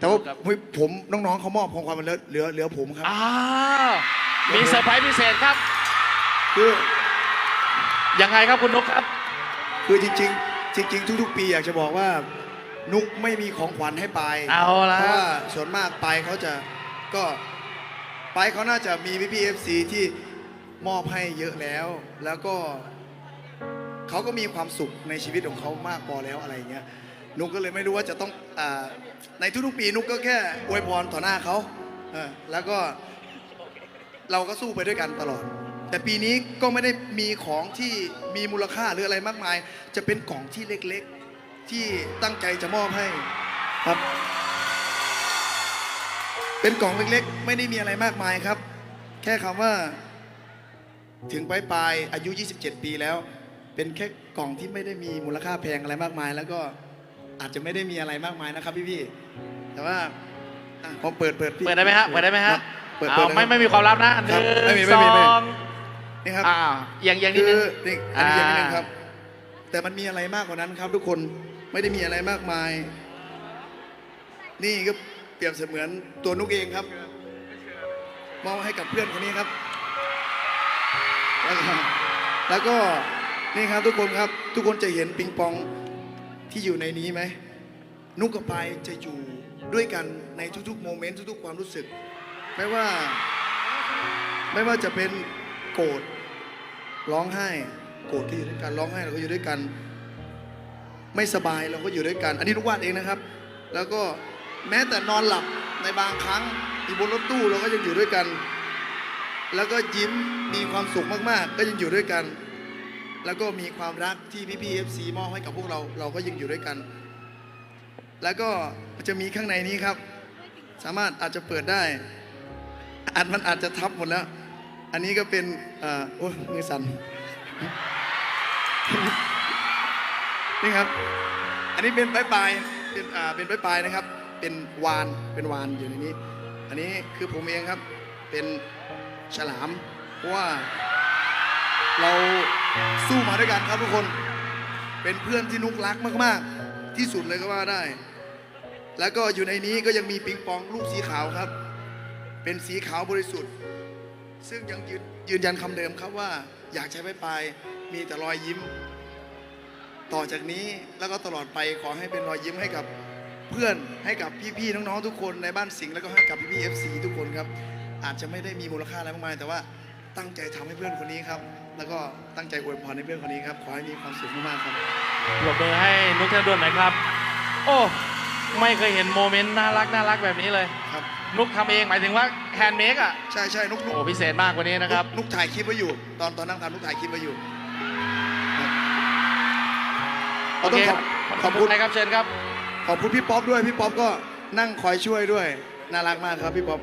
แต่ว่าครับ ผมน้องๆเขามอบของขวัญมาแล้วเหลือเหลือผมครับ อ้าวมีเซอร์ไพรส์พิเศษครับ คือยังไงครับคุณนุกครับ คือจริง ๆ จริง ๆ ทุก ๆ ปีอยากจะบอกว่า นุกไม่มีของขวัญให้ปายเอาละ เพราะว่าส่วนมากปายเขาจะก็ปายเขาน่าจะมีพี่พีเอฟซีที่มอบให้เยอะแล้ว แล้วก็เขาก็มีความสุขในชีวิตของเขามากพอแล้วอะไรอย่างเงี้ย นุกก็เลยไม่รู้ว่าจะต้องอในทุกๆปีนุกก็แค่อวยพรต่อหน้าเขาแล้วก็เราก็สู้ไปด้วยกันตลอด แต่ปีนี้ก็ไม่ได้มีของที่มีมูลค่าหรืออะไรมากมาย จะเป็นกล่องที่เล็กๆ ที่ตั้งใจจะมอบให้ครับ เป็นกล่องเล็กๆ ไม่ได้มีอะไรมากมายครับ แค่คำว่าถึงปลายปลายอายุ 27 ปีแล้ว เป็นแค่กล่องที่ไม่ได้มีมูลค่าแพงอะไรมากมาย แล้วก็ อาจจะไม่ได้มีอะไรมากมายนะครับพี่ๆแต่ว่าอะผมเปิดเปิดพี่เปิดได้ไหมฮะเปิดได้ไหมคฮะรับเปิดเอาเปิดด้ไม่ครับไม่มีความลับนะหครับนึ่งไม่มีสไม่มีไม่มีองนี่ครับอ่าอย่างอย่างนี้คืนึองนี่อันนี้อย่างนี้อ่านะครับ แต่มันมีอะไรมากกว่านั้นครับ ทุกคนไม่ได้มีอะไรมากมาย นี่ก็เปรียบเสมือนตัวนุกเองครับมอบให้กับเพื่อนคนนี้ครับ แล้วก็แล้วก็นี่ครับทุกคนครับ ทุกคนจะเห็นปิงปอง ที่อยู่ในนี้ไหมนุกกับปายจะอยู่ด้วยกันในทุกๆโมเมนต์ทุกๆ ความรู้สึก ไม่ว่าไม่ว่าจะเป็นโกรธร้องไห้ โกรธก็อยู่ด้วยกันร้องไห้เราก็อยู่ด้วยกัน ไม่สบายเราก็อยู่ด้วยกัน อันนี้ลูกวาดเองนะครับ แล้วก็แม้แต่นอนหลับในบางครั้งอยู่บนรถตู้เราก็ยังอยู่ด้วยกัน แล้วก็ยิ้มมีความสุขมากๆ ก็ยังอยู่ด้วยกัน แล้วก็มีความรักที่พี่พีเอฟซีมอบให้กับพวกเรา เราก็ยังอยู่ด้วยกัน แล้วก็จะมีข้างในนี้ครับ สามารถอาจจะเปิดได้อาจมันอาจจะทับหมดแล้ว อันนี้ก็เป็นอโอ้ยมือสั่นนี่ครับ อันนี้เป็นปลายปลายเป็นอ่าเป็นปลายปลายนะครับ เป็นวานเป็นวานอยู่ในนี้ อันนี้คือผมเองครับ เป็นฉลามเพราะว่า เราสู้มาด้วยกันครับทุกคน เป็นเพื่อนที่นุกรักมากๆ ที่สุดเลยก็ว่าได้ แล้วก็อยู่ในนี้ก็ยังมีปิงปองลูกสีขาวครับ เป็นสีขาวบริสุทธิ์ ซึ่งยังยืนยืนยันคำเดิมครับว่า อยากใช้ไม้ปลายมีแต่รอยยิ้ม ต่อจากนี้แล้วก็ตลอดไปขอให้เป็นรอยยิ้มให้กับเพื่อนให้กับพี่ๆน้องๆทุกคนในบ้านสิงห์แล้วก็ให้กับพี่ๆเอฟซีทุกคนครับอาจจะไม่ได้มีมูลค่าอะไรมากมายแต่ว่า ตั้งใจทำให้เพื่อนคนนี้ครับ แล้วก็ตั้งใจอวยพรให้เพื่อนคนนี้ครับ ขอให้มีความสุขมากๆครับปรบมือให้นุกธนดลหน่อยครับ โอ้ ไม่เคยเห็นโมเมนต์น่ารักน่ารักแบบนี้เลย ครับ นุกทำเองหมายถึงว่าแฮนด์เมกอะ ใช่ใช่นุกนุกโอ้พิเศษมากกว่านี้นะครับ นุกถ่ายคลิปไว้อยู่ ตอนตอนนั่งทำนุกถ่ายคลิปไว้อยู่ครับโอเคต้องขอบขอบคุณใครครับเชิญครับ ขอบคุณพี่ป๊อปด้วย พี่ป๊อปก็นั่งคอยช่วยด้วย น่ารักมากครับพี่ป๊อป